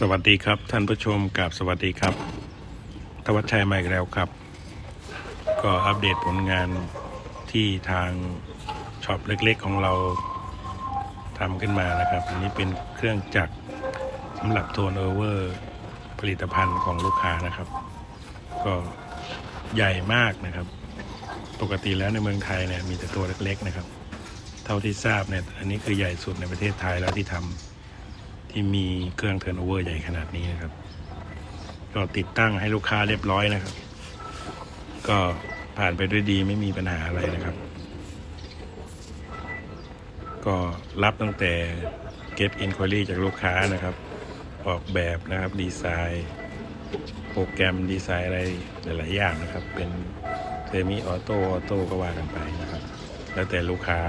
สวัสดีครับ ท่านผู้ชมกับสวัสดีครับทวัชชัยมาอีกแล้วครับ ก็อัปเดตผลงานที่ทางช็อปเล็กๆของเราทำขึ้นมานะครับอันนี้เป็นเครื่องจักรสำหรับโทนโอเวอร์ผลิตภัณฑ์ของลูกค้านะครับ ก็ใหญ่มากนะครับ ปกติแล้วในเมืองไทยเนี่ยมีแต่ตัวเล็กๆนะครับ เท่าที่ทราบเนี่ยอันนี้คือใหญ่สุดในประเทศไทยแล้วที่ทำ ที่มีเครื่องเทิร์นโอเวอร์ใหญ่ขนาดนี้นะครับ ก็ติดตั้งให้ลูกค้าเรียบร้อยนะครับ ก็ผ่านไปด้วยดีไม่มีปัญหาอะไรนะครับ ก็รับตั้งแต่ get inquiry จากลูกค้านะครับ ออกแบบนะครับดีไซน์โปรแกรมดีไซน์อะไรหลาย ๆ อย่างนะครับ เป็นเซมิออโต้ออโต้ก็ว่ากันไปนะครับ แล้วแต่ลูกค้า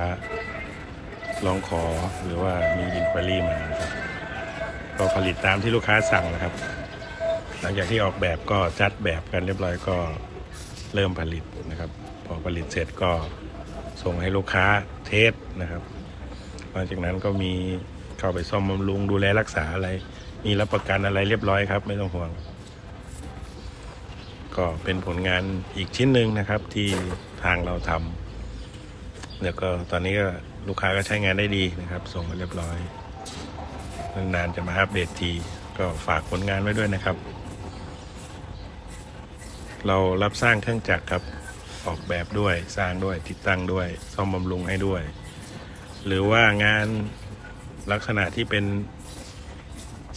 ลองขอหรือว่ามีอินคว i รี่มานะครับ ก็ผลิตตามที่ลูกค้าสั่งนะครับ หลังจากที่ออกแบบก็จัดแบบกันเรียบร้อยก็เริ่มผลิตนะครับ พอผลิตเสร็จก็ส่งให้ลูกค้าเทสนะครับหลังจากนั้นก็มีเข้าไปซ่อมบำรุงดูแลรักษาอะไร มีรับประกันอะไรเรียบร้อยครับ ไม่ต้องห่วง ก็เป็นผลงานอีกชิ้นหนึ่งนะครับที่ทางเราทำแล้วก็ตอนนี้ก็ลูกค้าก็ใช้งานได้ดีนะครับ ส่งมาเรียบร้อย นานๆจะมาอัปเดตที ก็ฝากผลงานไว้ด้วยนะครับ เรารับสร้างเครื่องจักรครับออกแบบด้วยสร้างด้วยติดตั้งด้วยซ่อมบำรุงให้ด้วย หรือว่างานลักษณะที่เป็น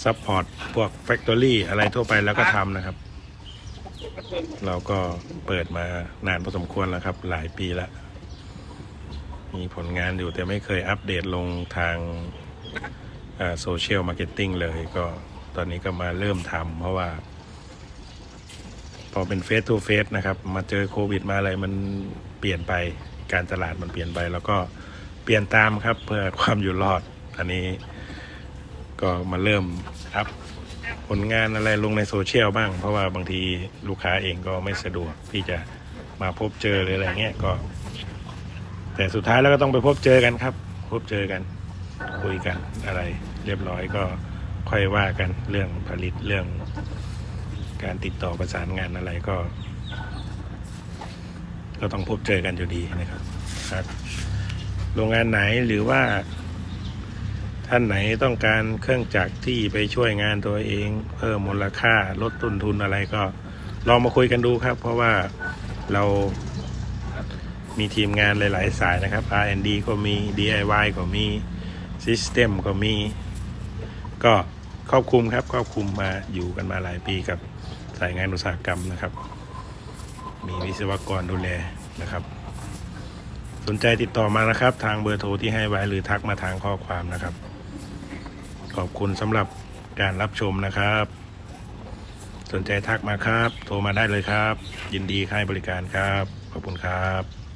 ซัพพอร์ตพวกแฟคทอรี่อะไรทั่วไปแล้วก็ทำนะครับ เราก็เปิดมานานพอสมควรแล้วครับ หลายปีล้วมีผลงานอยู่แต่ไม่เคยอัปเดตลงทาง โซเชียลมาร์เก็ตติ้งเลยก็ตอนนี้ก็มาเริ่มทำเพราะว่า พอเป็นเฟส t ูเฟสนะครับ มาเจอโควิดมาอะไรมันเปลี่ยนไปการตลาดมันเปลี่ยนไป แล้วก็เปลี่ยนตามครับเพื่อความอยู่รอด อันนี้ก็มาเริ่มอัพผลงานอะไรลงในโซเชียลบ้าง เพราะว่าบางทีลูกค้าเองก็ไม่สะดวกที่จะมาพบเจอหรืออะไรเงี้ยก็ แต่สุดท้ายแล้วก็ต้องไปพบเจอกันครับ พบเจอกัน คุยกันอะไรเรียบร้อยก็ค่อยว่ากันเรื่องผลิตเรื่อง การติดต่อประสานงานอะไรก็ ก็ต้องพบเจอกันอยู่ดีนะครับครับ โรงงานไหนหรือว่า ท่านไหนต้องการเครื่องจักรที่ไปช่วยงานตัวเอง เพิ่มมูลค่าลดต้นทุนอะไรก็ ลองมาคุยกันดูครับ เพราะว่าเรามีทีมงานหลาย ๆ สายนะครับ R&D ก็มี DIY ก็มี System ก็มี ก็ครอบคลุมครับครอบคลุมมาอยู่กันมาหลายปีกับสายงานอุตสาหกรรมนะครับ มีวิศวกรดูแลนะครับ สนใจติดต่อมานะครับ ทางเบอร์โทรที่ให้ไว้หรือทักมาทางข้อความนะครับ ขอบคุณสำหรับการรับชมนะครับ สนใจทักมาครับ โทรมาได้เลยครับ ยินดีให้บริการครับ ขอบคุณครับ